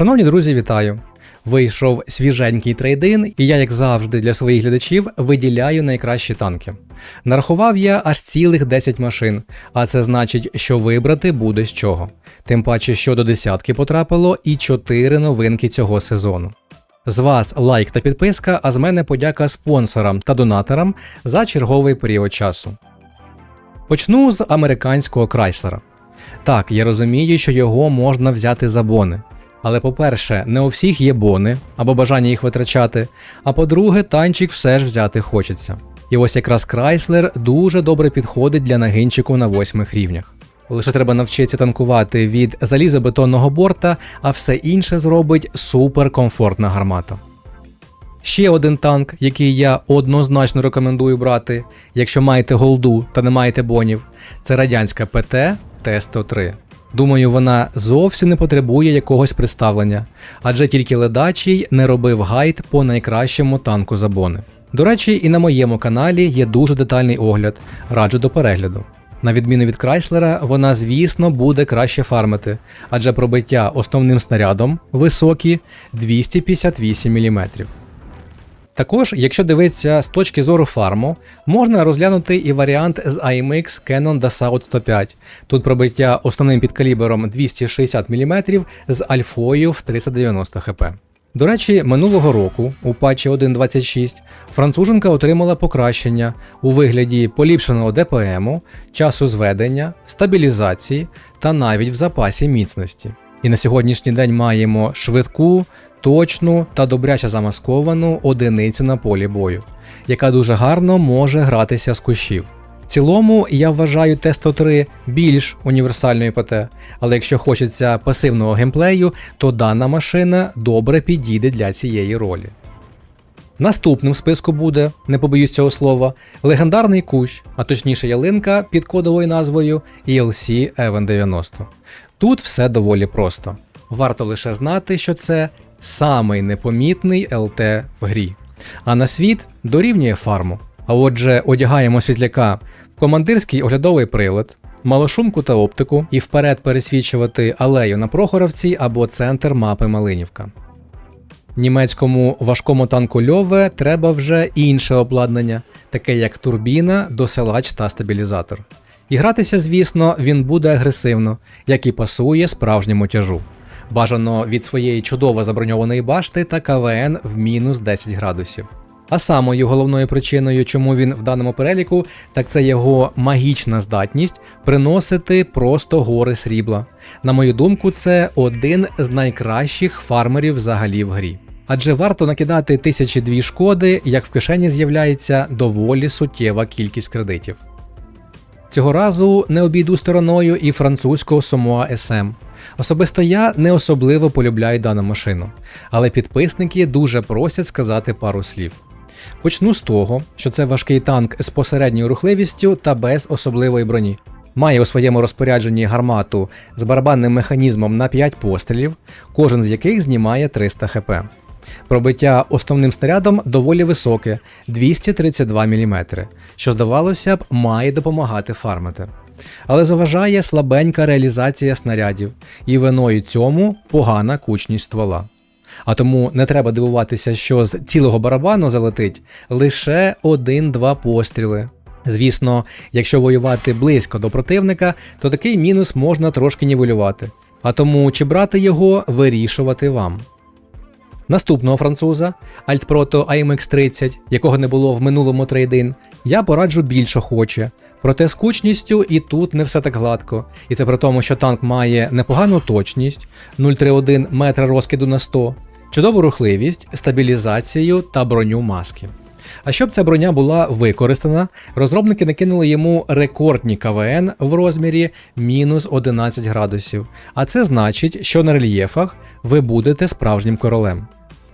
Шановні друзі, вітаю! Вийшов свіженький трейдин, і я, як завжди, для своїх глядачів виділяю найкращі танки. Нарахував я аж цілих 10 машин, а це значить, що вибрати буде з чого. Тим паче, що до десятки потрапило і 4 новинки цього сезону. З вас лайк та підписка, а з мене подяка спонсорам та донаторам за черговий період часу. Почну з американського Крайслера. Так, я розумію, що його можна взяти за бони. Але по-перше, не у всіх є бони або бажання їх витрачати. А по-друге, танчик все ж взяти хочеться. І ось якраз Крайслер дуже добре підходить для нагинчику на восьмих рівнях. Лише треба навчитися танкувати від залізобетонного борта, а все інше зробить суперкомфортна гармата. Ще один танк, який я однозначно рекомендую брати, якщо маєте голду та не маєте бонів, це радянська ПТ Т-103. Думаю, вона зовсім не потребує якогось представлення, адже тільки ледачий не робив гайд по найкращому танку за бони. До речі, і на моєму каналі є дуже детальний огляд, раджу до перегляду. На відміну від Крайслера, вона, звісно, буде краще фармити, адже пробиття основним снарядом високі 258 мм. Також, якщо дивитися з точки зору фарму, можна розглянути і варіант з IMX Canon Dassault 105. Тут пробиття основним підкалібером 260 мм з альфою в 390 хп. До речі, минулого року у патчі 1.26 француженка отримала покращення у вигляді поліпшеного ДПМу, часу зведення, стабілізації та навіть в запасі міцності. І на сьогоднішній день маємо швидку, точну та добряче замасковану одиницю на полі бою, яка дуже гарно може гратися з кущів. В цілому я вважаю Т-103 більш універсальною ПТ, але якщо хочеться пасивного геймплею, то дана машина добре підійде для цієї ролі. Наступним в списку буде, не побоюсь цього слова, легендарний кущ, а точніше ялинка під кодовою назвою ELC Even 90. Тут все доволі просто. Варто лише знати, що це самий непомітний ЛТ в грі. А на світ дорівнює фарму. А отже, одягаємо світляка в командирський оглядовий прилад, малошумку та оптику і вперед пересвічувати алею на Прохоровці або центр мапи Малинівка. Німецькому важкому танку Льове треба вже інше обладнання, таке як турбіна, досилач та стабілізатор. І гратися, звісно, він буде агресивно, як і пасує справжньому тяжу. Бажано від своєї чудово заброньованої башти та КВН в мінус 10 градусів. А самою головною причиною, чому він в даному переліку, так це його магічна здатність приносити просто гори срібла. На мою думку, це один з найкращих фармерів взагалі в грі. Адже варто накидати тисячі дві шкоди, як в кишені з'являється доволі суттєва кількість кредитів. Цього разу не обійду стороною і французького Samoa SM. Особисто я не особливо полюбляю дану машину, але підписники дуже просять сказати пару слів. Почну з того, що це важкий танк з посередньою рухливістю та без особливої броні. Має у своєму розпорядженні гармату з барабанним механізмом на 5 пострілів, кожен з яких знімає 300 хп. Пробиття основним снарядом доволі високе 232 мм, що, здавалося б, має допомагати фармити. Але заважає слабенька реалізація снарядів, і виною цьому погана кучність ствола. А тому не треба дивуватися, що з цілого барабану залетить лише один-два постріли. Звісно, якщо воювати близько до противника, то такий мінус можна трошки нівелювати. А тому чи брати його вирішувати вам. Наступного француза, Альтпрото AMX 30, якого не було в минулому трейдин, я пораджу більш охоче. Проте з кучністю і тут не все так гладко. І це при тому, що танк має непогану точність 0,31 метра розкиду на 100, чудову рухливість, стабілізацію та броню маски. А щоб ця броня була використана, розробники накинули йому рекордні КВН в розмірі мінус 11 градусів. А це значить, що на рельєфах ви будете справжнім королем.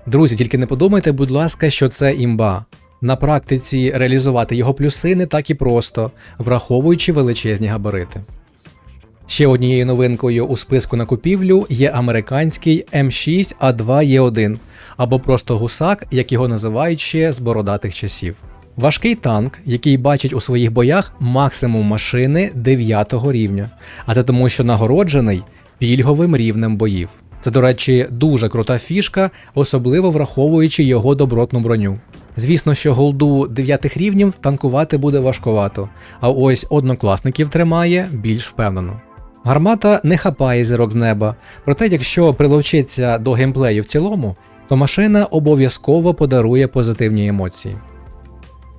Друзі, тільки не подумайте, будь ласка, що це імба. На практиці реалізувати його плюси не так і просто, враховуючи величезні габарити. Ще однією новинкою у списку на купівлю є американський М6А2Е1 або просто гусак, як його називають ще з бородатих часів. Важкий танк, який бачить у своїх боях максимум машини 9 рівня, а це тому, що нагороджений пільговим рівнем боїв. Це, до речі, дуже крута фішка, особливо враховуючи його добротну броню. Звісно, що голду 9 рівнів танкувати буде важкувато, а ось однокласників тримає більш впевнено. Гармата не хапає зірок з неба, проте, якщо приловчиться до геймплею в цілому, то машина обов'язково подарує позитивні емоції.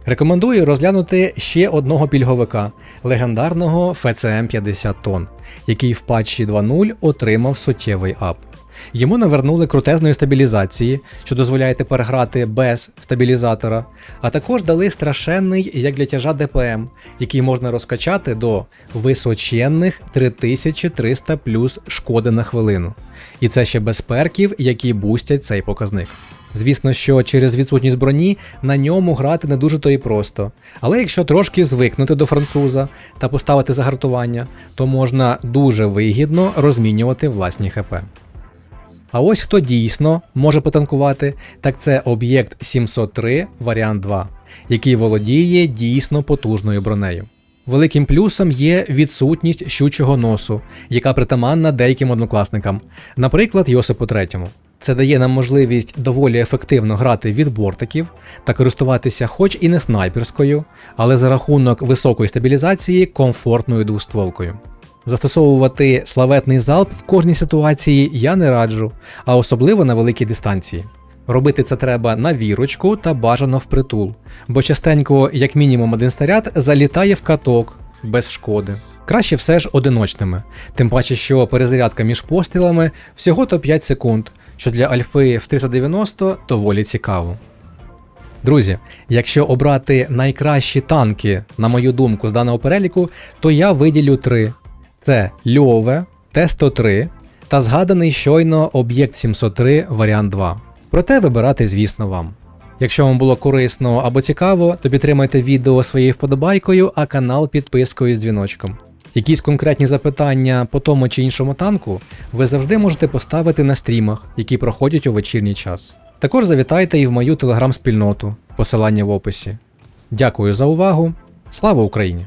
Рекомендую розглянути ще одного пільговика легендарного FCM 50 тонн, який в патчі 2.0 отримав суттєвий ап. Йому навернули крутезної стабілізації, що дозволяє тепер грати без стабілізатора, а також дали страшенний як для тяжа ДПМ, який можна розкачати до височенних 3300 плюс шкоди на хвилину. І це ще без перків, які бустять цей показник. Звісно, що через відсутність броні на ньому грати не дуже то і просто. Але якщо трошки звикнути до француза та поставити загартування, то можна дуже вигідно розмінювати власні ХП. А ось хто дійсно може потанкувати, так це об'єкт 703 варіант 2, який володіє дійсно потужною бронею. Великим плюсом є відсутність щучого носу, яка притаманна деяким однокласникам, наприклад, Йосипу Третьому. Це дає нам можливість доволі ефективно грати від бортиків та користуватися хоч і не снайперською, але за рахунок високої стабілізації комфортною двостволкою. Застосовувати славетний залп в кожній ситуації я не раджу, а особливо на великій дистанції. Робити це треба на вірочку та бажано впритул, бо частенько, як мінімум, один снаряд залітає в каток без шкоди. Краще все ж одиночними, тим паче, що перезарядка між пострілами всього то 5 секунд, що для альфи в 390 доволі цікаво. Друзі, якщо обрати найкращі танки, на мою думку, з даного переліку, то я виділю три: це Льове, Т-103 та згаданий щойно об'єкт 703 варіант 2. Проте вибирати, звісно, вам. Якщо вам було корисно або цікаво, то підтримайте відео своєю вподобайкою, а канал підпискою з дзвіночком. Якісь конкретні запитання по тому чи іншому танку ви завжди можете поставити на стрімах, які проходять у вечірній час. Також завітайте і в мою телеграм-спільноту, посилання в описі. Дякую за увагу. Слава Україні!